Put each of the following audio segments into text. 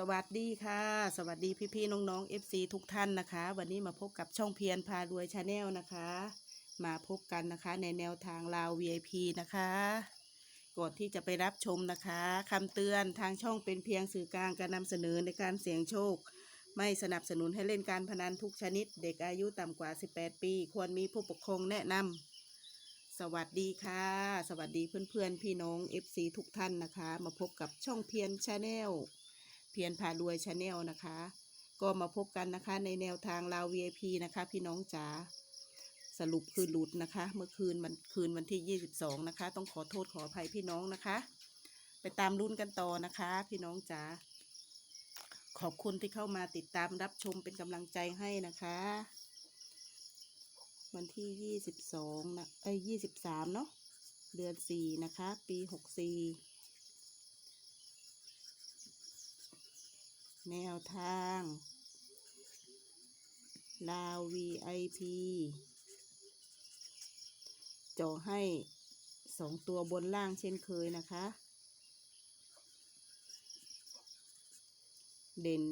สวัสดีค่ะ สวัสดีพี่ๆน้องๆ FC ทุกท่านนะคะ วันนี้มาพบกับช่องเพียรพารวยชาแนลนะคะ มาพบกันนะคะในแนวทางลาว VIP นะคะก่อนที่จะไปรับชมนะคะคำเตือนทางช่องเป็นเพียงสื่อกลางการนำเสนอในการเสี่ยงโชค ไม่สนับสนุนให้เล่นการพนันทุกชนิด เด็กอายุต่ำกว่า 18 ปี ควรมีผู้ปกครองแนะนำสวัสดีค่ะ สวัสดีเพื่อนๆพี่น้อง FC ทุกท่านนะคะ มาพบกับช่องเพียรชาแนล พียรพารวยชาแนลนะคะ ก็มาพบกันนะคะในแนวทางลาว VIP นะคะ พี่น้องจ๋าสรุปคือหลุดนะคะ เมื่อคืนมันคืนวันที่ 22 นะคะ ต้องขอโทษขออภัยพี่น้องนะคะ ไปตามรุ่นกันต่อนะคะ พี่น้องจ๋าขอบคุณที่เข้ามาติดตามรับชมเป็นกำลังใจให้นะคะ วันที่ 22 นะเอ้ย 23 เนาะเดือน 4 นะคะ ปี 64 แนวทางลาว VIP เจาะให้สองตัวบนล่างเช่นเคยนะคะ เด่น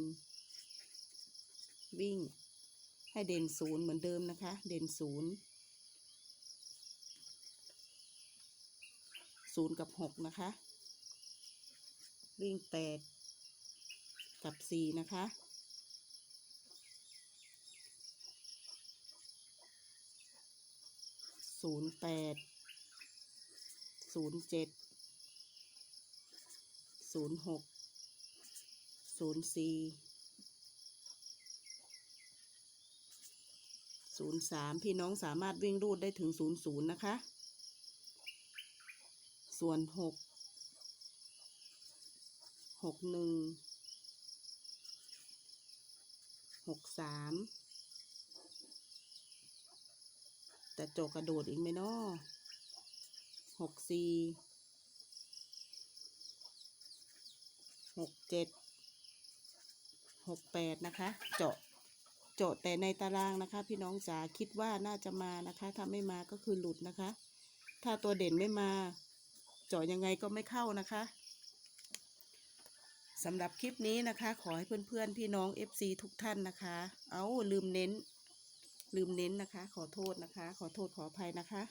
วิ่ง ให้เด่นศูนย์เหมือนเดิมนะคะ เด่นศูนย์ศูนย์กับหกนะคะ วิ่งแปด กับสี่นะคะ ศูนย์แปด ศูนย์เจ็ด ศูนย์หก ศูนย์สี่ ศูนย์สามพี่น้องสามารถวิ่งรูดได้ถึงศูนย์ศูนย์นะคะ ส่วนหก หกหนึ่ง หกสามแต่โจกกระโดดอีกไหมนาะหกสี่หกเจ็ดหกแปดนะคะ เจาะเจาะแต่ในตารางนะคะ พี่น้องจ๋าคิดว่าน่าจะมานะคะถ้าไม่มาก็คือหลุดนะคะ ถ้าตัวเด่นไม่มา เจาะยังไงก็ไม่เข้านะคะ สำหรับคลิปนี้นะคะ ขอให้เพื่อนๆ พี่น้อง FC ทุกท่านนะคะ เอาลืมเน้น ลืมเน้นนะคะ ขอโทษนะคะ ขอโทษขออภัยนะคะ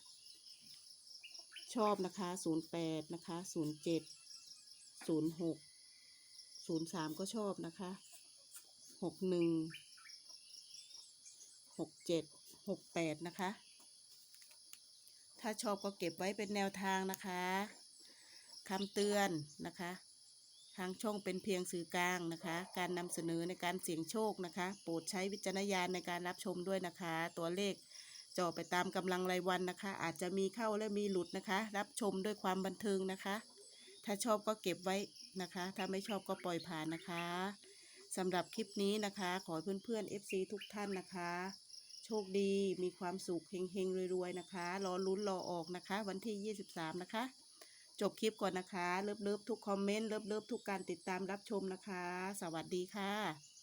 ชอบนะคะ 08 นะคะ 07 06 03 ก็ชอบนะคะ 61 67 68 นะคะ ถ้าชอบก็เก็บไว้เป็นแนวทางนะคะคำเตือนนะคะ ทางช่องเป็นเพียงสื่อกลางนะคะ การนำเสนอในการเสี่ยงโชคนะคะ โปรดใช้วิจารณญาณในการรับชมด้วยนะคะ ตัวเลขจาะไปตามกำลังรายวันนะคะ อาจจะมีเข้าและมีหลุดนะคะ รับชมด้วยความบันเทิงนะคะ ถ้าชอบก็เก็บไว้นะคะ ถ้าไม่ชอบก็ปล่อยผ่านนะคะสำหรับคลิปนี้นะคะ ขอเพื่อนๆ FC ทุกท่านนะคะ โชคดีมีความสุขเฮงๆรวยๆนะคะ รอลุ้นรอออกนะคะ วันที่ 23 นะคะ จบคลิปก่อนนะคะ เลิฟๆทุกคอมเมนต์ เลิฟๆทุกการติดตามรับชมนะคะ สวัสดีค่ะ